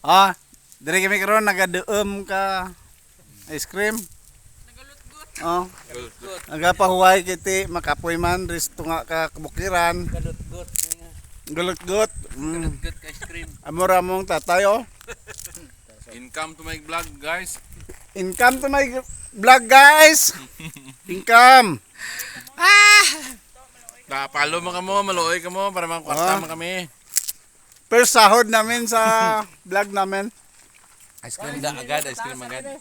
Ah, dire kami karon nagaduom ka ice cream. Oh, Gut-gut. nagapahuway kiti makapoy man ris tunga ka kabukiran. Galot-gut. Gulot-gut. Mm. Galot-gut ka ice cream. Amora mong tatay oh. Income to my vlog, guys. Income to my vlog guys. Income. Napalo mo ka mo, maluoy ka mo para makakwarta Ah. mo kami. First sahod namin sa vlog namin. Ice cream da agad, ice cream agad.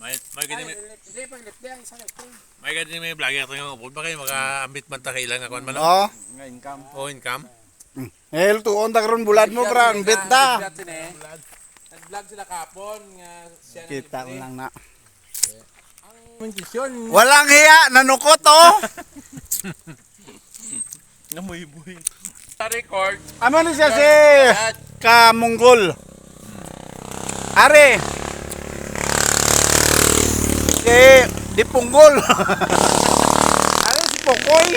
May may gani may may gani may vlogger tayo upod ba kayo makaambit man ta kailang ako man Oh. Nga income. o income. Hel tuon ta karon bulad mo bra, ang bit da. Nag-vlog sila kapon nga siya Kita ko lang na. Walang hiya, nanukot oh. Namuy-buy. Sa record. Amo ni siya si ka Monggol. Are. Si Dipunggol. Are si Pokoy.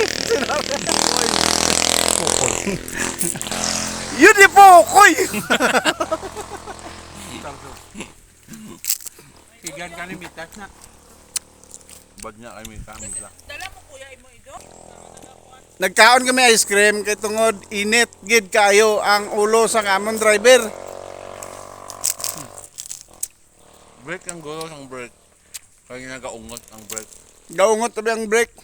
Pokoy. Yun di Pokoy. Kigan ka ni Mitas na. Bad niya kami kami sa. Nagkaon kami ice cream kay tungod init gid kayo ang ulo sa kamon driver. Break ang gulo ng break. Kaya nagaungot ang break. Gaungot ang brake.